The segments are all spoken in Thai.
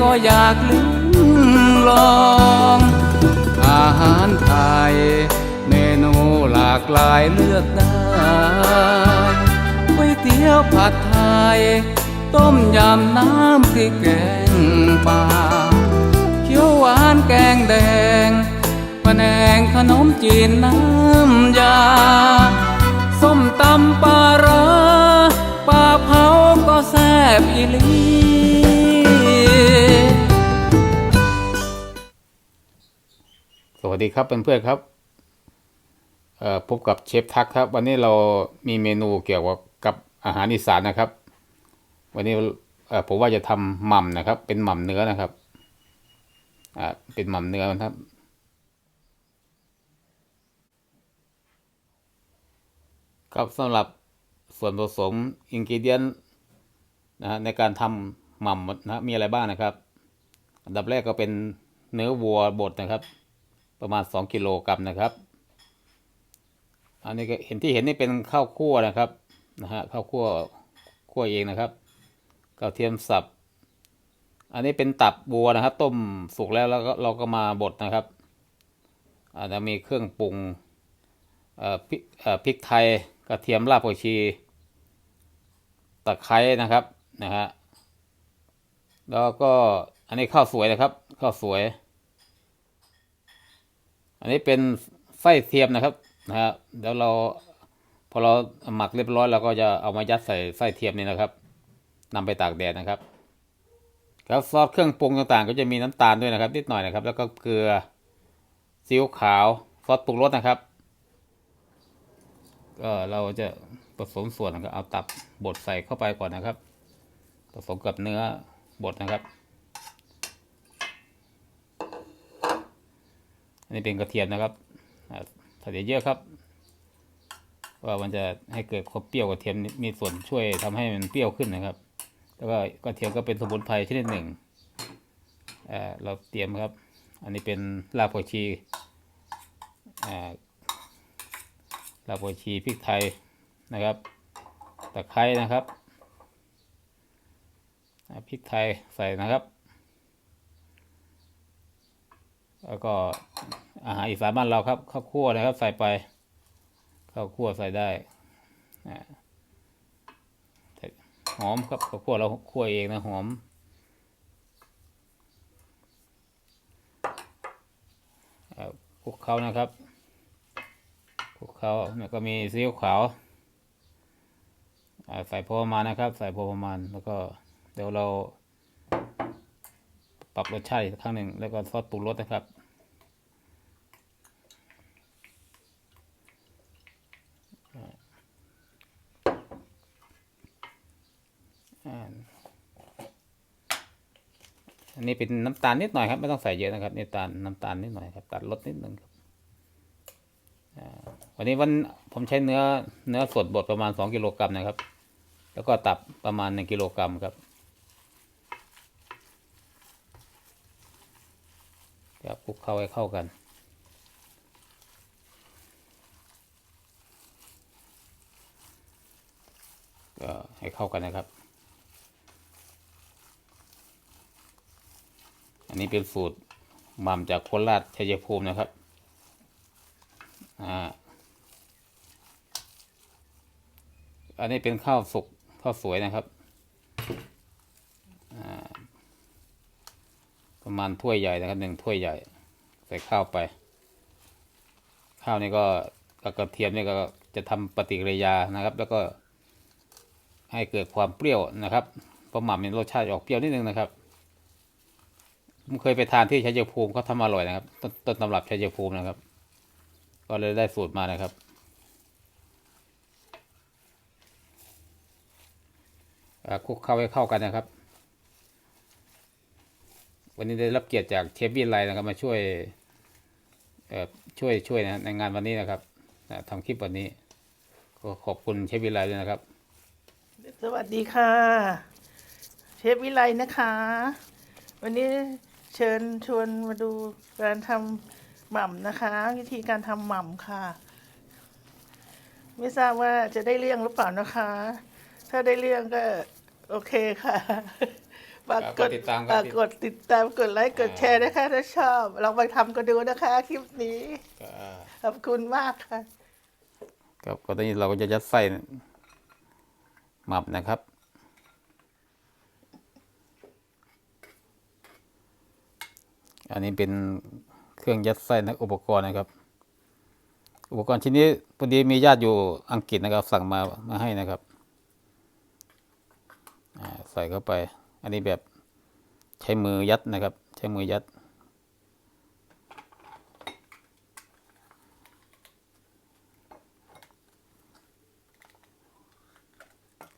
ก็อยากลิ้มลอง อาหารไทย เมนูหลากหลายเลือกได้ก๋วยเตี๋ยวผัดไทย ต้มยำน้ำพริกแกงป่าเขียวหวานแกงแดงปะแนงขนมจีนน้ำยา ส้มตำปลาร้าปลาเผาก็แซ่บอีลี วัสดีครับเพื่อนๆครับพบกับเชฟทักครับ วันนี้เรามีเมนูเกี่ยวกับอาหารอีสานนะครับ วันนี้ผมว่าจะทำหม่ำนะครับ เป็นหม่ำเนื้อนะครับเป็นหม่ำเนื้อนะครับ ครับสำหรับส่วนผสมอินกิเดียนนะฮะในการทำหม่ำนะมีอะไรบ้างนะครับ อันดับแรกก็เป็นเนื้อวัวบดนะครับ ประมาณ 2 กิโลกรัมนะครับ อันนี้ก็เห็นที่เห็นนี่เป็นข้าวคั่วนะครับนะฮะข้าวคั่วคั่วเองนะครับกระเทียมสับ อันนี้เป็นตับวัวนะครับ ต้มสุกแล้วแล้วก็เราก็มาบดนะครับอาจจะมีเครื่องปรุงเอ่อพริกเอ่อพริกไทยกระเทียมรากผักชีตะไคร้นะครับนะฮะแล้วก็อันนี้ข้าวสวยนะครับ ข้าวสวย อันนี้เป็นไส้เทียมนะครับนะฮะเดี๋ยวเราพอเราหมักเรียบร้อยเราก็จะเอามายัดใส่ไส้เทียมนี่นะครับนำไปตากแดดนะครับครับซอสเครื่องปรุงต่างๆ ก็จะมีน้ำตาลด้วยนะครับนิดหน่อยนะครับ แล้วก็เกลือซีอิ๊วขาวซอสปรุงรสนะครับก็เราจะผสมส่วนนะครับเอาตับบดใส่เข้าไปก่อนนะครับ ผสมกับเนื้อบดนะครับ อันนี้เป็นกระเทียมนะครับอ่าใส่เยอะครับว่ามันจะให้เกิดความเปรี้ยวกระเทียมมีส่วนช่วยทำให้มันเปรี้ยวขึ้นนะครับ แล้วก็กระเทียมก็เป็นสมุนไพรชนิดหนึ่งเอ่อเราเตรียมครับ อันนี้เป็นรากผักชีอ่ารากผักชีพริกไทยนะครับตะไคร้นะครับอ่าพริกไทยใส่นะครับ แล้วก็ อาหารอีสานบ้านเราครับข้าวคั่วนะครับ ใส่ไปข้าวคั่วใส่ได้หอมครับข้าวคั่วเราคั่วเองนะหอมคลุกเขานะครับคลุกเขาเนี่ยก็มีซีอิ๊วขาวใส่พอประมาณนะครับ ใส่พอประมาณแล้วก็เดี๋ยวเราปรับรสชาติอีกครั้งหนึ่งแล้วก็ซอสปรุงรสนะครับ อันนี้เป็นน้ำตาลนิดหน่อยครับ ไม่ต้องใส่เยอะนะครับนี่ตาลน้ำตาลนิดหน่อยครับ ตัดรสนิดหนึ่งครับวันนี้วันผมใช้เนื้อเนื้อสดบดประมาณสองกิโลกรัมนะครับ แล้วก็ตับประมาณหนึ่งกิโลกรัมครับครับคลุกเข้าให้เข้ากันก็ให้เข้ากันนะครับ นี้เป็นสูตรหม่ำจากโคราชชัยภูมินะครับ อ่า อันนี้เป็นข้าวสุกข้าวสวยนะครับ อ่า ประมาณถ้วยใหญ่นะครับหนึ่งถ้วยใหญ่ ใส่ข้าวไป ข้าวนี่ก็กับกระเทียมนี่ก็จะทำปฏิกิริยานะครับ แล้วก็ให้เกิดความเปรี้ยวนะครับเพราะหม่ำมีรสชาติออกเปรี้ยวนิดนึงนะครับ เคยไปทานที่ชัยภูมิเขาทำอร่อยนะครับ ต้นต้นตำรับชัยภูมินะครับ ก็เลยได้สูตรมานะครับ คุกเข้าให้เข้ากันนะครับ วันนี้ได้รับเกียรติจากเชฟวิไลนะครับมาช่วยช่วยช่วยนะในงานวันนี้นะครับทำคลิปวันนี้ก็ขอบคุณเชฟวิไลด้วยนะครับ สวัสดีค่ะ เชฟวิไลนะคะ วันนี้ เชิญชวนมาดูการทำหม่ำนะคะ วิธีการทำหม่ำค่ะ ไม่ทราบว่าจะได้เรื่องหรือเปล่านะคะ ถ้าได้เรื่องก็โอเคค่ะฝากครับกดกดติดตามครับฝากกดติดตามกดไลค์กดแชร์นะคะถ้าชอบลองไปทำกันดูนะคะคลิปนี้ก็ขอบคุณมากค่ะครับก็ตอนนี้เราก็จะยัดไส้หมับนะครับ อันนี้เป็นเครื่องยัดไส้นะอุปกรณ์นะครับ อุปกรณ์ชิ้นนี้พอดีมีญาติอยู่อังกฤษนะครับ สั่งมามาให้นะครับใส่เข้าไป อันนี้แบบใช้มือยัดนะครับ ใช้มือยัด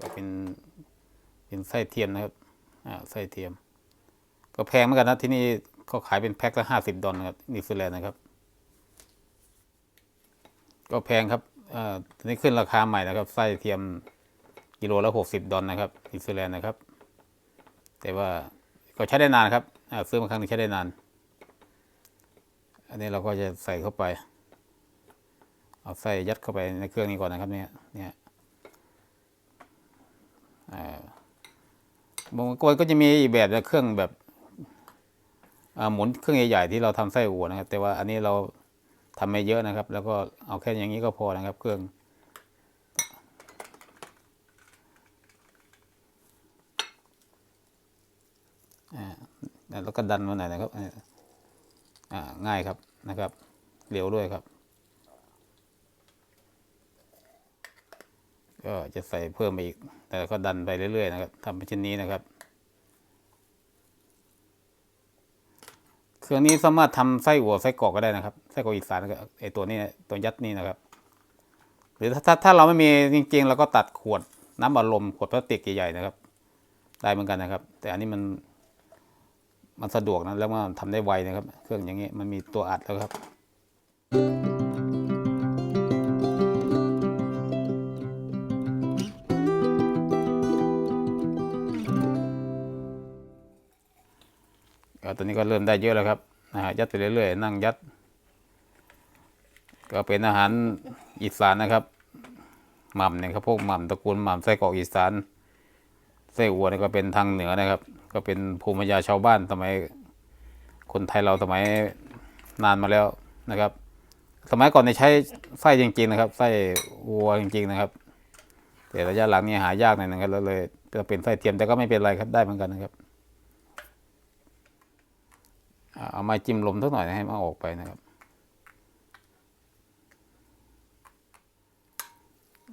ก็เป็นเป็นไส้เทียมนะครับ อ่า ไส้เทียม ก็แพงเหมือนกันนะที่นี่ เขาขายเป็นแพ็คละห้าสิบดอลนะครับนิวซีแลนด์นะครับ ก็แพงครับอ่าทีนี้ขึ้นราคาใหม่นะครับ ไส้เทียมกิโลละหกสิบดอลนะครับนิวซีแลนด์นะครับ แต่ว่าก็ใช้ได้นานครับซื้อมาครั้งหนึงใช้ได้นาน อันนี้เราก็จะใส่เข้าไป เอาไส้ยัดเข้าไปในเครื่องนี้ก่อนนะครับเนี่ยเนี่ยบางคนก็จะมีอีกแบบเครื่องแบบ หมุนเครื่องใหญ่ๆที่เราทำไส้อั่วนะครับ แต่ว่าอันนี้เราทำไม่เยอะนะครับ แล้วก็เอาแค่อย่างนี้ก็พอนะครับ เครื่องอ่าแล้วก็ดันมาหน่อยนะครับอ่าง่ายครับนะครับเร็วด้วยครับก็จะใส่เพิ่มไปอีก แต่ก็ดันไปเรื่อยๆนะครับทำเป็นชิ้นนี้นะครับ เค รื่องนี้สามารถทำไส้อั่วไส้กรอกก็ได้นะครับไส้กรอกอีสานก็ไอตัวนี้ตัวยัดนี่นะครับ หรือถ้าถ้าถ้าเราไม่มีจริงๆเราก็ตัดขวดน้ำอัดลมขวดพลาสติกใหญ่ๆนะครับ ได้เหมือนกันนะครับ แต่อันนี้มันมันสะดวกนะแล้วมันทำได้ไวนะครับ เครื่องอย่างนี้มันมีตัวอัดแล้วครับก็ ตอนนี้ก็เริ่มได้เยอะแล้วครับนะฮะยัดไปเรื่อยๆ นั่งยัด ก็เป็นอาหารอีสานนะครับหม่ำเนี่ยครับพวกหม่ำตระกูลหม่ำไส้กรอกอีสานไส้อัวเนี่ยก็เป็นทางเหนือนะครับ ก็เป็นภูมิปัญญาชาวบ้านสมัยคนไทยเราสมัยนานมาแล้วนะครับ สมัยก่อนเนี่ยใช้ไส้จริง ๆ นะครับไส้วัวจริง ๆ นะครับ แต่ระยะหลังนี่หายากหน่อยนะครับแล้วเลยจะเป็นไส้เทียมแต่ก็ไม่เป็นไรครับได้เหมือนกันนะครับ เอาไม้จิ้มลมสักหน่อยนะให้มันออกไปนะครับ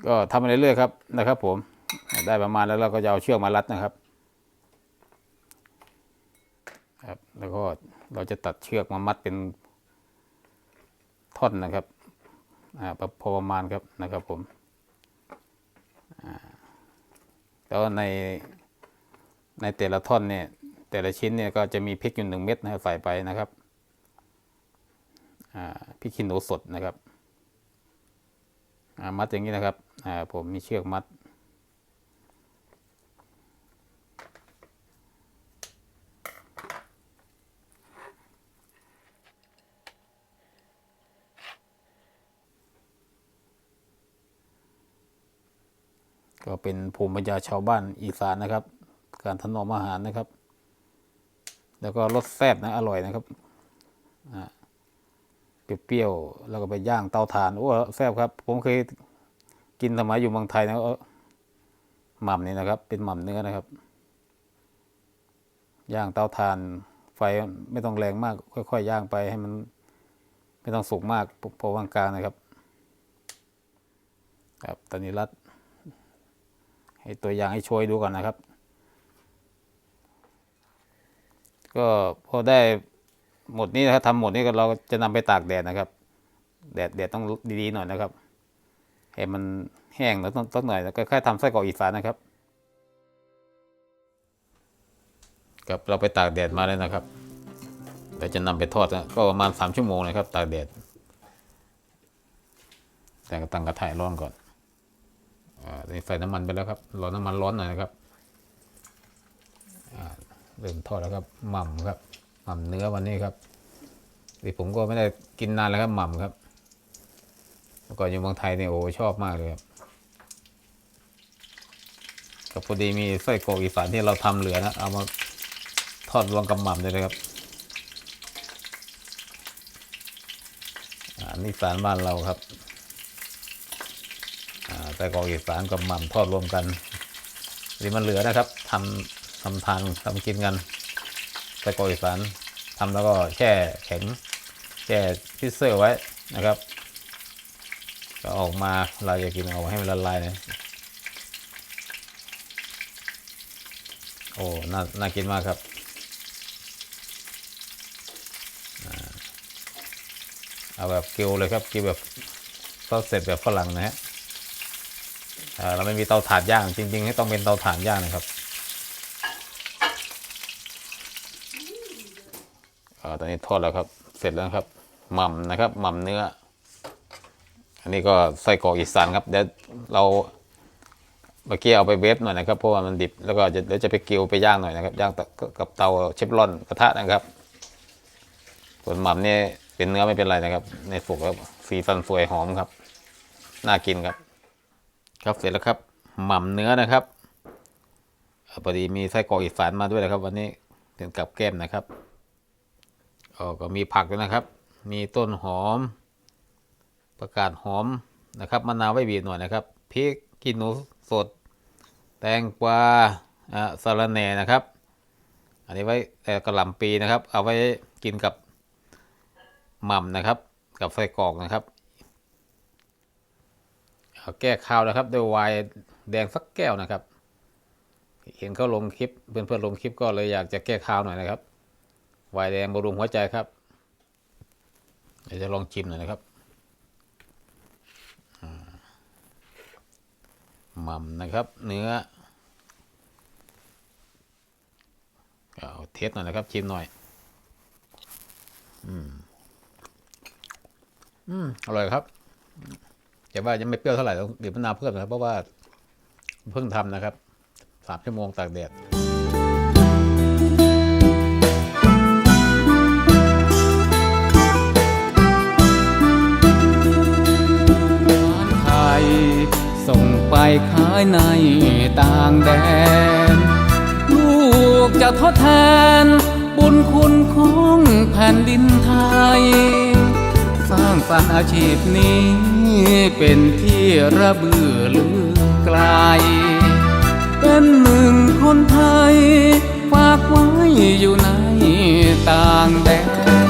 ก็ทำไปเรื่อยๆครับนะครับ ผมได้ประมาณแล้วเราก็จะเอาเชือกมารัดนะครับครับ แล้วก็เราจะตัดเชือกมามัดเป็นท่อนนะครับอ่าพอประมาณครับนะครับผมอ่าแล้วในในแต่ละท่อนเนี่ย แต่ละชิ้นเนี่ยก็จะมีพริกอยู่หนึ่งเม็ดนะครับใส่ไปนะครับอ่าพริกขี้หนูสดนะครับอ่ามัดอย่างนี้นะครับอ่าผมมีเชือกมัดก็เป็นภูมิปัญญาชาวบ้านอีสานนะครับ การถนอมอาหารนะครับ แล้วก็รสแซ่บนะอร่อยนะครับเปรี้ยวๆแล้วก็ไปย่างเตาถ่านโอ้แซ่บครับ ผมเคยกินสมัยอยู่เมืองไทยนะหม่ำนี่นะครับ เป็นหม่ำเนื้อนะครับ ย่างเตาถ่าน ไฟไม่ต้องแรงมาก ค่อยๆย่างไปให้มัน ไม่ต้องสุกมากพอวางกลางนะครับ ครับตอนนี้รัดให้ตัวอย่างให้ช่วยดูก่อนนะครับ ก็พอได้หมดนี้นะครับทำหมดนี้ก็เราจะนำไปตากแดดนะครับ แดดแดดต้องดีๆหน่อยนะครับให้มันแห้งแล้วต้องต้องหน่อยแล้วก็ค่ทำไส้กรอกอีสานนะครับครับเราไปตากแดดมาแล้วนะครับเราจะนำไปทอดนะก็ประมาณสามชั่วโมงนะครับ ตากแดดแต่ก็ตั้งกระทะร้อนก่อนอ่าตอนนี้ใส่น้ำมันไปแล้วครับรอน้ำมันร้อนหน่อยนะครับ เริ่มทอดแล้วครับหม่ำครับหม่ำเนื้อวันนี้ครับที่ผมก็ไม่ได้กินนานแล้วครับหม่ำครับเมื่อก่อนอยู่เมืองไทยเนี่ยโอ้ชอบมากเลยครับก็พอดีมีไส้กรอกอีสานที่เราทำเหลือนะเอามาทอดรวมกับหม่ำเลยนะครับอาหารอีสานบ้านเราครับอ่าแต่กรอกอีสานกับหม่ำทอดรวมกันนี่มันเหลือนะครับทำ ทำทานทำกินกันแต่กอกอีสานทำแล้วก็แช่แข็งแช่ฟิสเซอร์ไว้นะครับ ก็ออกมาเราจะกินเอาให้มันละลายนะโอ้น่าน่ากินมากครับเอาแบบกิวเลยครับกิวแบบซอสเสร็จแบบฝรั่งนะฮะเราไม่มีเตาถ่านย่างจริง ๆ ให้ต้องเป็นเตาถ่านย่างนะครับอ่า ตอนนี้ทอดแล้วครับ เสร็จแล้วครับหม่ำนะครับหม่ำเนื้อ อันนี้ก็ไส้กรอกอีสานครับเดี๋ยวเราเมื่อกี้เอาไปเวฟหน่อยนะครับเพราะว่ามันดิบแล้วก็เดี๋ยวจะไปกิวไปย่างหน่อยนะครับย่างกับเตาเชฟรอนกระทะนะครับ ส่วนหม่ำนี่เป็นเนื้อไม่เป็นไรนะครับ ในสุกแล้วสีสันสวยหอมครับน่ากินครับ ครับเสร็จแล้วครับ หม่ำเนื้อนะครับพอดีมีไส้กรอกอีสานมาด้วยนะครับ วันนี้ถึงกับแก้มนะครับ ออก็มีผักด้วยนะครับ มีต้นหอม ประกาศหอมนะครับมะนาวไว้บีบหน่อยนะครับพริกขี้หนูสด แตงกวาอะสะระแหน่นะครับ อันนี้ไว้แต่กระหล่ำปีนะครับ เอาไว้กินกับหม่ำนะครับ กับไส้กรอกนะครับเอาแก้ข้าวนะครับด้วยไวน์แดงสักแก้วนะครับ เห็นเขาลงคลิปเพื่อนๆลงคลิปก็เลยอยากจะแก้ข้าวหน่อยนะครับ วน์แดงบำรุงหัวใจครับเดี๋ยวจะลองชิมหน่อยนะครับหม่ำนะครับ เนื้อเอาเทสหน่อยนะครับ ชิมหน่อย อืม อืม อร่อยครับแต่ว่ายังไม่เปรี้ยวเท่าไหร่ต้องบีบมะนาวเพิ่มนะครับเพราะว่าเพิ่งทำนะครับสามชั่วโมงตากแดด ขายในต่างแดน ลูกจะทดแทน บุญคุณของแผ่นดินไทย สร้างสรรค์อาชีพนี้เป็นที่ระเบือลือไกล เป็นหนึ่งคนไทย ฝากไว้อยู่ในต่างแดน